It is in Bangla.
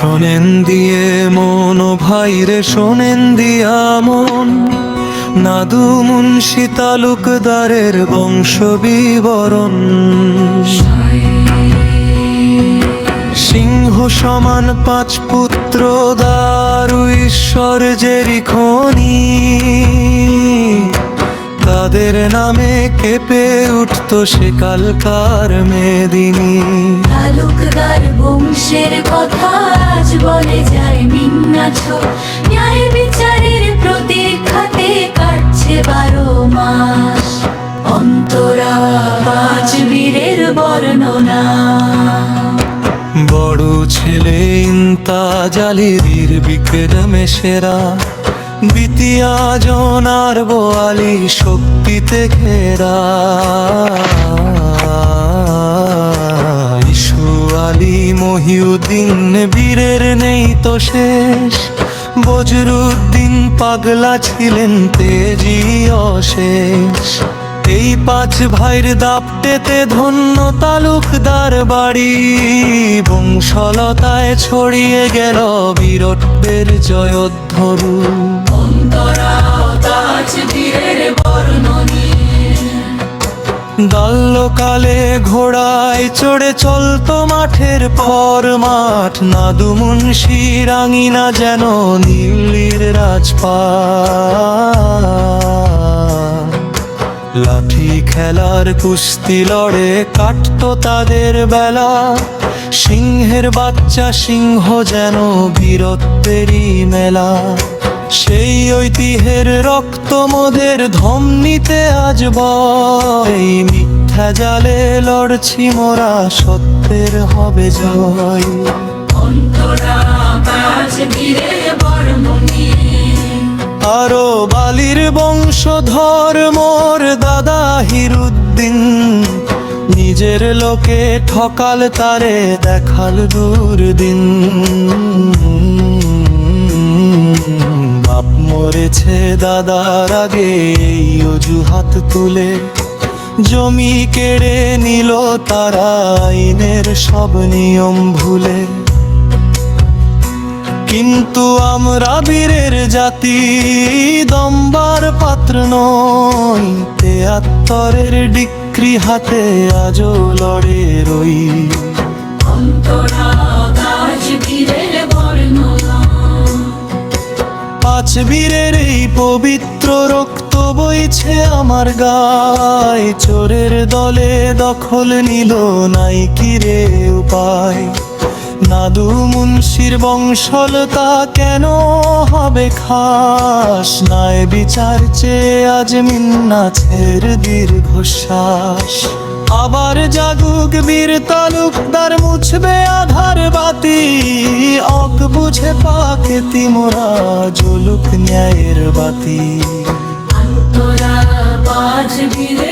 শোনেন দিয়ে মন ও ভাইরে শোনেন দিয়া মন। নাদু মুন্সি তালুকদারের বংশ বিবরণ। সিংহ সমান পাঁচ পুত্র, দারু ঈশ্বর জেরি খনি। তাদের নামে কেঁপে উঠত সে কালকার মেদিনী। তালুকদার বংশের কথা আজ বলে যায় মিন্নাছ। ন্যায় বিচারের প্রতীক্ষাতে কাটছে বারো মাস। অন্তরা পাঁচ বীরের বর্ণনা। বড় ছেলে ইন্তাজ আলীর বিক্রমে সেরা দ্বিতীয় জনার বোয়ালি শক্তিতে ঘেরা। ইসু আলী মহিউদ্দিন বীরের নেই তো শেষ। বজরুদ্দিন পাগলা ছিলেন তেজি অশেষ। এই পাঁচ ভাইয়ের দাপটেতে ধন্য তালুকদার বাড়ি। বংশলতায় ছড়িয়ে গেল বীরত্বের অন্তরা বর্ণনী। বাল্যকালে ঘোড়ায় চড়ে চলতো মাঠের পর মাঠ। নাদু মুন্সি রাঙিনা যেন নীলির রাজপা লাঠি খেলার কুস্তি লড়ে কাটতো তাদের বেলা। সিংহের বাচ্চা সিংহ যেন বীরত্বেরই মেলা। সেই ঐতিহ্যের রক্ত মোদের ধমনিতে আজ বয় মিথ্যা জালে লড়ছি মোরা, সত্যের হবে জয়। আরও বালির বংশধর মোর দাদা হিরুদ্দিন। নিজের লোকে ঠকাল তারে দেখাল দুর্দিন। মরেছে দাদার আগে অজুহাত তুলে। জমি কেড়ে নিল তারা আইনের সব নিয়ম ভুলে। কিন্তু আমরা বীরের জাতি, দম্বার পাত্র নই, তেয়াত্তরের ডিক্রি হাতে আজও লড়ে রই। অন্তরা বীরের এই পবিত্র রক্ত বইছে আমার গায়। চোরের দলে দখল নিল নাই কিরে উপায়। নাদু মুন্সির বংশলতা কেন হবে খাস? নাই বিচার চেয়ে আজ মিন্নাছের দীর্ঘশ্বাস। আবার জাগুক বীর তালুকদার মুছবে আধার বাতি। অক বুঝে পাকে তিমোরা জ্বলুক ন্যায়ের বাতি। অন্তরা পাঁচ বীরের